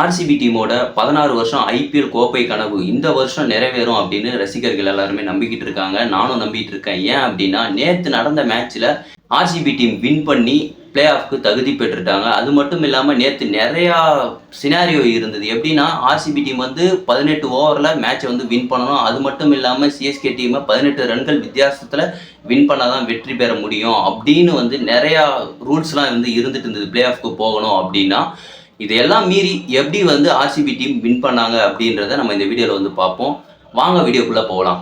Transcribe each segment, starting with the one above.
RCB டீமோட பதினாறு வருஷம் ஐபிஎல் கோப்பை கனவு. இந்த வருஷம் நிறைவேறும் அப்படின்னு ரசிகர்கள் எல்லாருமே நம்பிக்கிட்டு இருக்காங்க. நானும் நம்பிட்டு இருக்கேன். ஏன் அப்படின்னா நேற்று நடந்த மேட்ச்சில் ஆர்சிபி டீம் வின் பண்ணி பிளே ஆஃப்க்கு தகுதி பெற்றுட்டாங்க. அது மட்டும் இல்லாமல் நேற்று நிறையா சினாரியோ இருந்தது. எப்படின்னா ஆர்சிபி டீம் வந்து பதினெட்டு ஓவரில் மேட்சை வந்து வின் பண்ணணும். அது மட்டும் இல்லாமல் சிஎஸ்கே டீமை பதினெட்டு ரன்கள் வித்தியாசத்தில் வின் பண்ணால் தான் வெற்றி பெற முடியும் அப்படின்னு வந்து நிறையா ரூல்ஸ்லாம் வந்து இருந்துட்டு இருந்தது. பிளே ஆஃப்க்கு போகணும் அப்படின்னா. இதையெல்லாம் மீறி எப்படி வந்து ஆர்சிபி டீம் வின் பண்ணாங்க அப்படின்றத நம்ம இந்த வீடியோவில் வந்து பார்ப்போம். வாங்க வீடியோக்குள்ளே போகலாம்.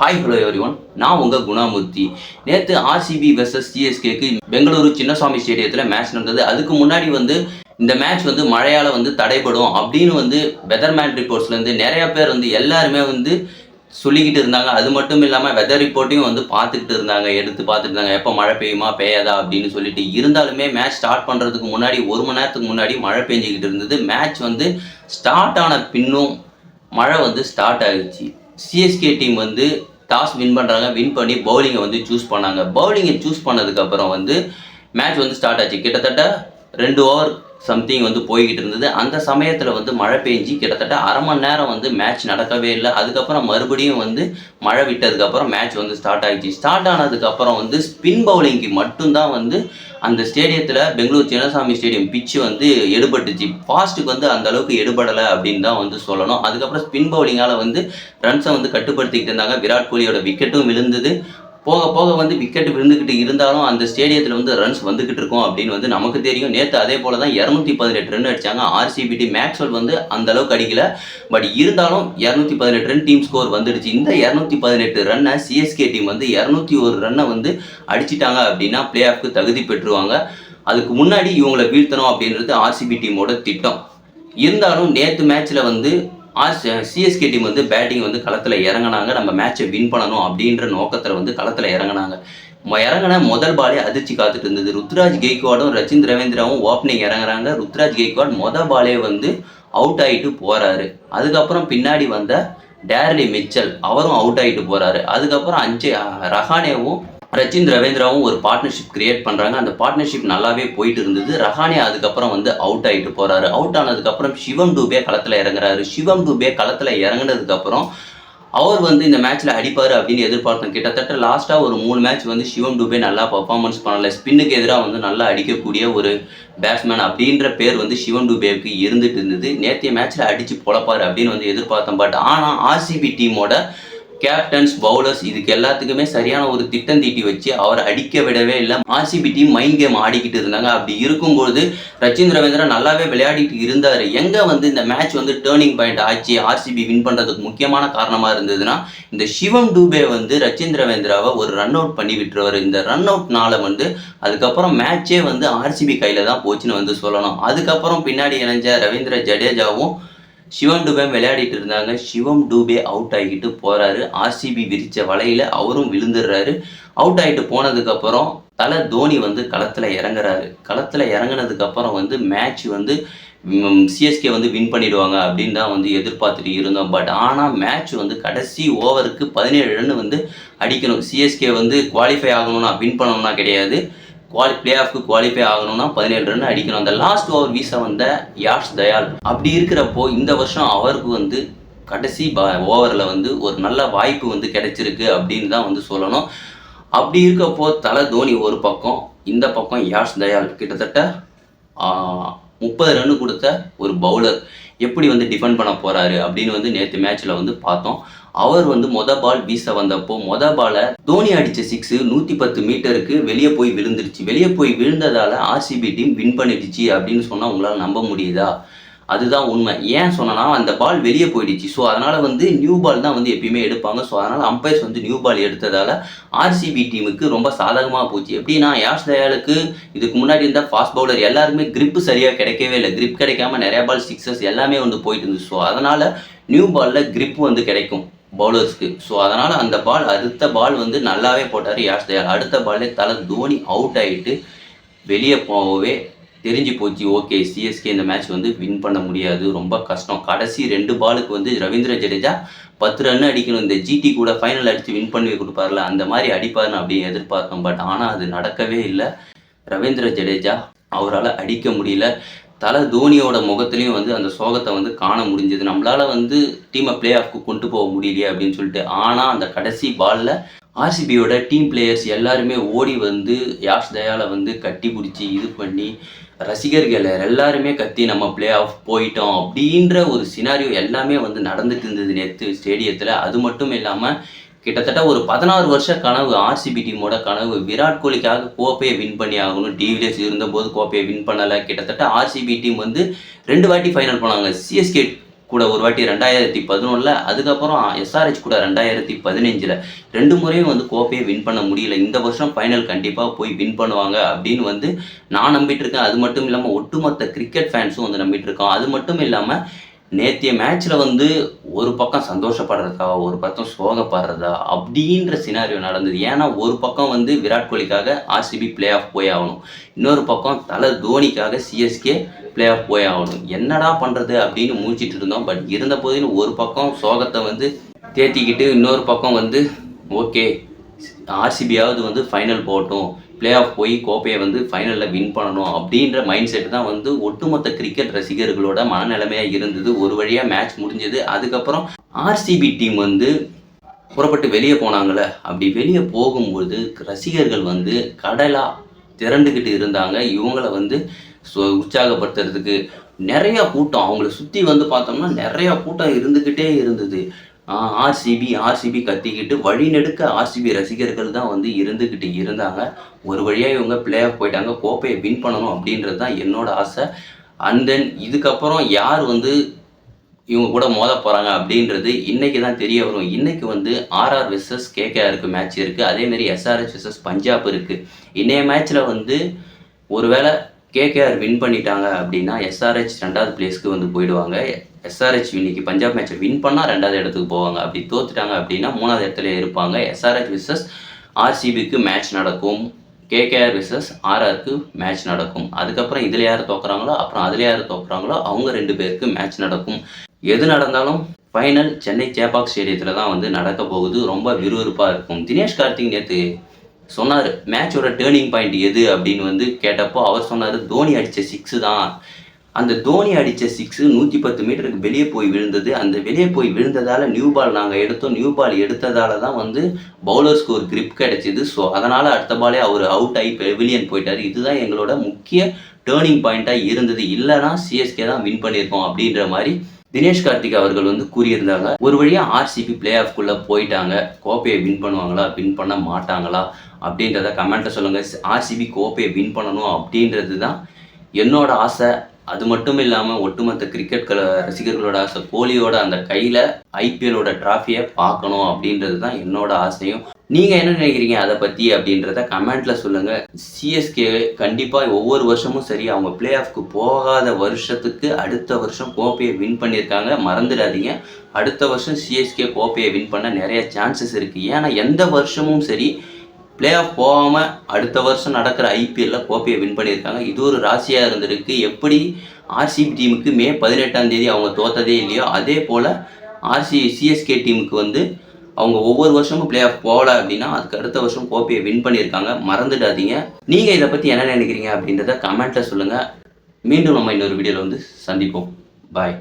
ஹாய் ஹலோ எவ்ரி ஒன் நான் உங்கள் குணாமூர்த்தி. நேற்று ஆர்சிபி வெர்சஸ் சிஎஸ்கேக்கு பெங்களூரு சின்னசாமி ஸ்டேடியத்தில் மேட்ச் நடந்தது. அதுக்கு முன்னாடி வந்து இந்த மேட்ச் வந்து மழையால் வந்து தடைபடும் அப்படின்னு வந்து வெதர்மேன் ரிப்போர்ட்ஸ்லேருந்து நிறையா பேர் வந்து எல்லாருமே வந்து சொல்லிக்கிட்டு இருந்தாங்க. அது மட்டும் இல்லாமல் வெதர் ரிப்போர்ட்டையும் வந்து பார்த்துக்கிட்டு இருந்தாங்க. எடுத்து பார்த்துட்டு இருந்தாங்க. எப்போ மழை பெய்யுமா பெய்யாதா அப்படின்னு சொல்லிட்டு இருந்தாலுமே மேட்ச் ஸ்டார்ட் பண்ணுறதுக்கு முன்னாடி ஒரு மணி நேரத்துக்கு முன்னாடி மழை பெஞ்சிக்கிட்டு இருந்தது. மேட்ச் வந்து ஸ்டார்ட் ஆன பின்னும் மழை வந்து ஸ்டார்ட் ஆகிடுச்சு சிஎஸ்கே டீம் வந்து டாஸ் வின் பண்ணுறாங்க வின் பண்ணி பவுலிங்கை வந்து சூஸ் பண்ணாங்க. பவுலிங்கை சூஸ் பண்ணதுக்கப்புறம் வந்து மேட்ச் வந்து ஸ்டார்ட் ஆச்சு. கிட்டத்தட்ட ரெண்டு ஓவர் சம்திங் வந்து போய்கிட்டு இருந்தது. அந்த சமயத்தில் வந்து மழை பெஞ்சு கிட்டத்தட்ட அரை மணி நேரம் வந்து மேட்ச் நடக்கவே இல்லை. அதுக்கப்புறம் மறுபடியும் வந்து மழை விட்டதுக்கப்புறம் மேட்ச் வந்து ஸ்டார்ட் ஆகிடுச்சு ஸ்டார்ட் ஆனதுக்கப்புறம் வந்து ஸ்பின் பவுலிங்க்கு மட்டும்தான் வந்து அந்த ஸ்டேடியத்தில் பெங்களூர் சின்னசாமி ஸ்டேடியம் பிச்சு வந்து எடுபட்டுச்சு. ஃபாஸ்ட்டுக்கு வந்து அந்த அளவுக்கு எடுபடலை அப்படின்னு தான் வந்து சொல்லணும். அதுக்கப்புறம் ஸ்பின் பவுலிங்கால் வந்து ரன்ஸை வந்து கட்டுப்படுத்திக்கிட்டு இருந்தாங்க. விராட் கோலியோட விக்கெட்டும் விழுந்தது. போக போக வந்து விக்கெட் விழுந்துக்கிட்டு இருந்தாலும் அந்த ஸ்டேடியத்தில் வந்து ரன்ஸ் வந்துக்கிட்டு இருக்கும் அப்படின்னு வந்து நமக்கு தெரியும். நேற்று அதே போல தான் இரநூத்தி பதினெட்டு ரன் அடிச்சாங்க. ஆர்சிபி டீம் மேக்ஸ்வெல் வந்து அந்த அளவுக்கு அடிக்கல. பட் இருந்தாலும் இரநூத்தி பதினெட்டு ரன் டீம் ஸ்கோர் வந்துடுச்சு. இந்த இரநூத்தி பதினெட்டு ரன்னை சிஎஸ்கே டீம் வந்து இரநூத்தி ஒரு ரன்னை வந்து அடிச்சிட்டாங்க அப்படின்னா பிளே ஆஃப்க்கு தகுதி பெற்றுவாங்க அதுக்கு முன்னாடி இவங்களை வீழ்த்தணும் அப்படின்றது ஆர்சிபி டீமோட திட்டம். இருந்தாலும் நேற்று மேட்ச்சில் வந்து ஆர் சிஎஸ்கே டீம் வந்து பேட்டிங் வந்து களத்தில் இறங்குனாங்க. நம்ம மேட்சை வின் பண்ணணும் அப்படின்ற நோக்கத்தில் வந்து களத்தில் இறங்குனாங்க. இறங்கின இறங்குன முதல் பாலே அதிர்ச்சி காத்துட்டு இருந்தது. ருத்ராஜ் கெய்க்வாடும் ரச்சின் ரவீந்திராவும் ஓப்பனிங் இறங்குறாங்க. ருத்ராஜ் கெய்க்வாட் மொதல் பாலே வந்து அவுட் ஆகிட்டு போகிறாரு அதுக்கப்புறம் பின்னாடி வந்த டேர்லி மிச்சல் அவரும் அவுட் ஆகிட்டு போகிறாரு அதுக்கப்புறம் அஞ்சு ரஹானேவும் ரச்சின் ரவீந்திராவும் ஒரு பார்ட்னர்ஷிப் கிரியேட் பண்ணுறாங்க அந்த பார்ட்னர்ஷிப் நல்லாவே போயிட்டு இருந்தது. ரஹானே அதுக்கப்புறம் வந்து அவுட் ஆகிட்டு போகிறாரு அவுட் ஆனதுக்கப்புறம் சிவம் டூபே களத்தில் இறங்குறாரு. சிவம் டூபே களத்தில் இறங்குனதுக்கப்புறம் அவர் வந்து இந்த மேட்ச்சில் அடிப்பார் அப்படின்னு எதிர்பார்த்தோம். கிட்டத்தட்ட லாஸ்ட்டாக ஒரு மூணு மேட்ச் வந்து சிவம் டூபே நல்லா பர்ஃபார்மன்ஸ் பண்ணலை. ஸ்பின்னுக்கு எதிராக வந்து நல்லா அடிக்கக்கூடிய ஒரு பேட்ஸ்மேன் அப்படின்ற பேர் வந்து சிவம் டூபேவுக்கு இருந்துட்டு இருந்தது. நேற்றைய மேட்ச்சில் அடித்து பொழப்பார் அப்படின்னு வந்து எதிர்பார்த்தோம். பட் ஆனால் ஆர்சிபி டீமோட கேப்டன்ஸ் பவுலர்ஸ் இதுக்கு எல்லாத்துக்குமே சரியான ஒரு திட்டம் தீட்டி வச்சு அவரை அடிக்க விடவே இல்லை. ஆர்சிபி டீம் மைண்ட் கேம் ஆடிக்கிட்டு இருந்தாங்க. அப்படி இருக்கும்போது ரச்சின் ரவீந்திரன் நல்லாவே விளையாடிட்டு இருந்தார். எங்கே வந்து இந்த மேட்ச் வந்து டேர்னிங் பாயிண்ட் ஆச்சு? ஆர்சிபி வின் பண்ணுறதுக்கு முக்கியமான காரணமாக இருந்ததுன்னா இந்த சிவம் டூபே வந்து ரச்சின் ரவீந்திராவை ஒரு ரன் அவுட் பண்ணி விட்டுருவார். இந்த ரன் அவுட்னால வந்து அதுக்கப்புறம் மேட்சே வந்து ஆர்சிபி கையில் தான் போச்சுன்னு வந்து சொல்லணும். அதுக்கப்புறம் பின்னாடி இணைஞ்ச ரவீந்திர ஜடேஜாவும் சிவம் டூபே விளையாடிட்டு இருந்தாங்க. சிவம் டூபே அவுட் ஆகிட்டு போகிறாரு ஆர்சிபி விரித்த வலையில் அவரும் விழுந்துடுறாரு. அவுட் ஆகிட்டு போனதுக்கப்புறம் தலை தோனி வந்து களத்தில் இறங்குறாரு. களத்தில் இறங்கினதுக்கப்புறம் வந்து மேட்ச் வந்து சிஎஸ்கே வந்து வின் பண்ணிடுவாங்க அப்படின்னு தான் வந்து எதிர்பார்த்துட்டு இருந்தோம். பட் ஆனால் மேட்ச் வந்து கடைசி ஓவருக்கு பதினேழு ரன் வந்து அடிக்கணும். சிஎஸ்கே வந்து குவாலிஃபை ஆகணும்னா வின் பண்ணணும்னா கிடையாது. குவாலி பிளே ஆஃப்க்கு குவாலிஃபை ஆகணும்னா பதினேழு ரன் அடிக்கணும். அந்த லாஸ்ட் ஓவர் வீச வந்த யாஷ் தயால் அப்படி இருக்கிறப்போ இந்த வருஷம் அவருக்கு வந்து கடைசி ஓவரில் வந்து ஒரு நல்ல வாய்ப்பு வந்து கிடைச்சிருக்கு அப்படின்னு தான் வந்து சொல்லணும். அப்படி இருக்கப்போ தலை தோனி ஒரு பக்கம் இந்த பக்கம் யாஷ் தயால் கிட்டத்தட்ட முப்பது ரன்னு கொடுத்த ஒரு பவுலர் எப்படி வந்து டிஃபெண்ட் பண்ண போறாரு அப்படின்னு வந்து நேற்று மேட்ச்ல வந்து பார்த்தோம். அவர் வந்து மொத பால் வீச வந்தப்போ மொத பாலை தோனி அடிச்ச சிக்ஸ் நூற்றி பத்து மீட்டருக்கு வெளியே போய் விழுந்துருச்சு. வெளியே போய் விழுந்ததால ஆர்சிபி டீம் வின் பண்ணிடுச்சு அப்படின்னு சொன்னால் உங்களால் நம்ப முடியுதா? அதுதான் உண்மை. ஏன் சொன்னனா அந்த பால் வெளியே போயிடுச்சு. ஸோ அதனால் வந்து நியூ பால் தான் வந்து எப்பயுமே எடுப்பாங்க. ஸோ அதனால் அம்பையர்ஸ் வந்து நியூ பால் எடுத்ததால் ஆர்சிபி டீமுக்கு ரொம்ப சாதகமாக போச்சு. எப்படின்னா யாஷ் தயாலுக்கு இதுக்கு முன்னாடி இருந்த ஃபாஸ்ட் பவுலர் எல்லாருக்குமே கிரிப்பு சரியாக கிடைக்கவே இல்லை. கிரிப் கிடைக்காம நிறைய பால் சிக்ஸஸ் எல்லாமே வந்து போயிட்டு இருந்துச்சு. ஸோ அதனால் நியூ பாலில் grip வந்து கிடைக்கும் பவுலர்ஸ்க்கு ஸோ அதனால் அந்த பால் அடுத்த பால் வந்து நல்லாவே போட்டார் யாஷ் தயால். அடுத்த பால்லே தலை தோனி அவுட் ஆகிட்டு வெளியே போகவே தெரிஞ்சு போச்சு ஓகே சிஎஸ்கே இந்த மேட்ச் வந்து வின் பண்ண முடியாது ரொம்ப கஷ்டம். கடைசி ரெண்டு பாலுக்கு வந்து ரவீந்திர ஜடேஜா பத்து ரன் அடிக்கணும். இந்த ஜிடி கூட ஃபைனல் அடித்து வின் பண்ணி கொடுப்பார்ல அந்த மாதிரி அடிப்பார்னு அப்படின்னு எதிர்பார்த்தோம் பட் ஆனால் அது நடக்கவே இல்லை. ரவீந்திர ஜடேஜா அவரால் அடிக்க முடியல. தலை தோனியோட முகத்துலையும் வந்து அந்த சோகத்தை வந்து காண முடிஞ்சது. நம்மளால் வந்து டீமை பிளே ஆஃப்க்கு கொண்டு போக முடியலையே அப்படின்னு சொல்லிட்டு ஆனால் அந்த கடைசி பாலில் ஆர்சிபியோட டீம் பிளேயர்ஸ் எல்லாருமே ஓடி வந்து யாஷ் தயாவில் வந்து கட்டி பிடிச்சி இது பண்ணி ரசிகர்கள் எல்லாருமே கத்தி நம்ம பிளே ஆஃப் போயிட்டோம் அப்படின்ற ஒரு சினாரியோ எல்லாமே வந்து நடந்துட்டு இருந்தது நேற்று ஸ்டேடியத்தில் அது மட்டும் இல்லாமல் கிட்டத்தட்ட ஒரு பதினாறு வருஷ கனவு ஆர்சிபி டீமோட கனவு. விராட் கோலிக்காக கோப்பையை வின் பண்ணி ஆகணும். டிவிலியர்ஸ் இருந்தபோது கோப்பையை வின் பண்ணலை. கிட்டத்தட்ட ஆர்சிபி டீம் வந்து ரெண்டு வாட்டி ஃபைனல் போனாங்க. சிஎஸ்கே கூட ஒரு வாட்டி ரெண்டாயிரத்தி பதினொன்றில் அதுக்கப்புறம் எஸ்ஆர்ஹெச் கூட ரெண்டாயிரத்தி பதினஞ்சில். ரெண்டு முறையும் வந்து கோப்பையை வின் பண்ண முடியல. இந்த வருஷம் ஃபைனல் கண்டிப்பாக போய் வின் பண்ணுவாங்க அப்படின்னு வந்து நான் நம்பிட்டு இருக்கேன். அது மட்டும் இல்லாமல் ஒட்டுமொத்த கிரிக்கெட் ஃபேன்ஸும் வந்து நம்பிட்டு இருக்கோம் அது மட்டும் இல்லாமல் நேற்றைய மேட்ச்சில் வந்து ஒரு பக்கம் சந்தோஷப்படுறதா ஒரு பக்கம் சோகப்படுறதா அப்படின்ற சினாரியோ நடந்தது. ஏன்னா ஒரு பக்கம் வந்து விராட் கோலிக்காக ஆர்சிபி பிளே ஆஃப் போய் ஆகணும். இன்னொரு பக்கம் தலை தோனிக்காக சிஎஸ்கே பிளே ஆஃப் போய் ஆகணும். என்னடா பண்ணுறது அப்படின்னு மூச்சிட்டு இருந்தோம். பட் இருந்த போதிலும் ஒரு பக்கம் சோகத்தை வந்து தேத்திக்கிட்டு இன்னொரு பக்கம் வந்து ஓகே ஆர்சிபியாவது வந்து ஃபைனல் போட்டோம் பிளே ஆஃப் போய் கோப்பையை வந்து ஃபைனலில் வின் பண்ணணும் அப்படின்ற மைண்ட் செட் தான் வந்து ஒட்டுமொத்த கிரிக்கெட் ரசிகர்களோட மனநிலைமையாக இருந்தது. ஒரு வழியாக மேட்ச் முடிஞ்சது. அதுக்கப்புறம் ஆர்சிபி டீம் வந்து புறப்பட்டு வெளியே போனாங்களே அப்படி வெளியே போகும்போது ரசிகர்கள் வந்து கடலாக திரண்டுக்கிட்டு இருந்தாங்க. இவங்கள வந்து சு- உற்சாகப்படுத்துறதுக்கு நிறையா கூட்டம். அவங்கள சுற்றி வந்து பார்த்தோம்னா நிறையா கூட்டம் இருந்துக்கிட்டே இருந்தது. ஆர்சிபி ஆர்சிபி கத்திக்கிட்டு வழிநெடுக்க ஆர்சிபி ரசிகர்கள் தான் வந்து இருந்துக்கிட்டு இருந்தாங்க. ஒரு வழியாக இவங்க பிளே ஆஃப் போயிட்டாங்க. கோப்பையை வின் பண்ணணும் அப்படின்றது தான் என்னோட ஆசை. அண்ட் தென் இதுக்கப்புறம் யார் வந்து இவங்க கூட மோத போகிறாங்க அப்படின்றது இன்றைக்கி தான் தெரிய வரும். இன்றைக்கி வந்து ஆர்ஆர் விசஸ் கேகேஆருக்கு மேட்ச் இருக்குது அதேமாரி எஸ்ஆர்எஸ் விசஸ் பஞ்சாப் இருக்குது இன்றைய மேட்ச்சில் வந்து ஒருவேளை கேகேஆர் வின் பண்ணிட்டாங்க அப்படின்னா எஸ்ஆர்ஹெச் ரெண்டாவது பிளேஸ்க்கு வந்து போயிடுவாங்க. எஸ்ஆர்ஹெச் இன்னைக்கு பஞ்சாப் மேட்சை வின் பண்ணால் ரெண்டாவது இடத்துக்கு போவாங்க. அப்படி தோத்துட்டாங்க அப்படின்னா மூணாவது இடத்துல இருப்பாங்க. எஸ்ஆர்ஹெச் விசஸ் ஆர்சிபிக்கு மேட்ச் நடக்கும். கேகேஆர் விசஸ் ஆர்ஆருக்கு மேட்ச் நடக்கும். அதுக்கப்புறம் இதில் யார் தோக்குறாங்களோ அப்புறம் அதில் யார் தோக்குறாங்களோ அவங்க ரெண்டு பேருக்கு மேட்ச் நடக்கும். எது நடந்தாலும் ஃபைனல் சென்னை சேப்பாக் ஸ்டேடியத்தில் தான் வந்து நடக்க போகுது. ரொம்ப விறுவிறுப்பாக இருக்கும். தினேஷ் கார்த்திக் நேற்று சொன்னார் மேட்சோட டேர்னிங் பாயிண்ட் எது? அப்படின்னு வந்து கேட்டப்போ அவர் சொன்னார் தோனி அடித்த சிக்ஸு தான். அந்த தோனி அடித்த சிக்ஸு நூற்றி பத்து மீட்டருக்கு வெளியே போய் விழுந்தது. அந்த வெளியே போய் விழுந்ததால் நியூ பால் நாங்கள் எடுத்தோம். நியூ பால் எடுத்ததால தான் வந்து பவுலர்ஸ்க்கு ஒரு கிரிப் கிடைச்சிது. ஸோ அதனால் அடுத்த பாலே அவர் அவுட் ஆகி பெவிலியன் போயிட்டார். இதுதான் எங்களோட முக்கிய டேர்னிங் பாயிண்ட்டாக இருந்தது. இல்லைனா சிஎஸ்கே தான் வின் பண்ணியிருக்கோம் அப்படின்ற மாதிரி தினேஷ் கார்த்திக் அவர்கள் வந்து கூறியிருந்தாங்க. ஒரு வழியாக ஆர்சிபி பிளே ஆஃப்குள்ளே போயிட்டாங்க. கோப்பையை வின் பண்ணுவாங்களா வின் பண்ண மாட்டாங்களா அப்படின்றத கமெண்ட்டில் சொல்லுங்கள் ஆர்சிபி கோப்பையை வின் பண்ணணும் அப்படின்றது தான் என்னோட ஆசை. அது மட்டும் இல்லாமல் ஒட்டுமொத்த கிரிக்கெட் ரசிகர்களோட ஆசை கோலியோட அந்த கையில் ஐபிஎலோட ட்ராஃபியை பார்க்கணும் அப்படின்றது தான் என்னோட ஆசையும். நீங்கள் என்ன நினைக்கிறீங்க அதை பற்றி அப்படின்றத கமெண்ட்டில் சொல்லுங்கள் சிஎஸ்கே கண்டிப்பாக ஒவ்வொரு வருஷமும் சரி அவங்க பிளே ஆஃப்க்கு போகாத வருஷத்துக்கு அடுத்த வருஷம் கோப்பையை வின் பண்ணியிருக்காங்க. மறந்துடாதீங்க. அடுத்த வருஷம் சிஎஸ்கே கோப்பையை வின் பண்ண நிறைய சான்சஸ் இருக்குது ஏன்னா எந்த வருஷமும் சரி பிளே ஆஃப் போகாமல் அடுத்த வருஷம் நடக்கிற ஐபிஎல்ல கோப்பையை வின் பண்ணியிருக்காங்க. இது ஒரு ராசியாக இருந்திருக்கு. எப்படி ஆர்சிபி டீமுக்கு மே பதினெட்டாம் தேதி அவங்க தோத்ததே இல்லையோ அதே போல் ஆர்சி சிஎஸ்கே டீமுக்கு வந்து அவங்க ஒவ்வொரு வருஷமும் பிளே ஆஃப் போகல அப்படின்னா அதுக்கு அடுத்த வருஷம் கோப்பையை வின் பண்ணியிருக்காங்க. மறந்துடாதீங்க. நீங்கள் இதை பற்றி என்ன நினைக்கிறீங்க அப்படின்றத கமெண்ட்டில் சொல்லுங்கள் மீண்டும் நம்ம இன்னொரு வீடியோவில் வந்து சந்திப்போம். பாய்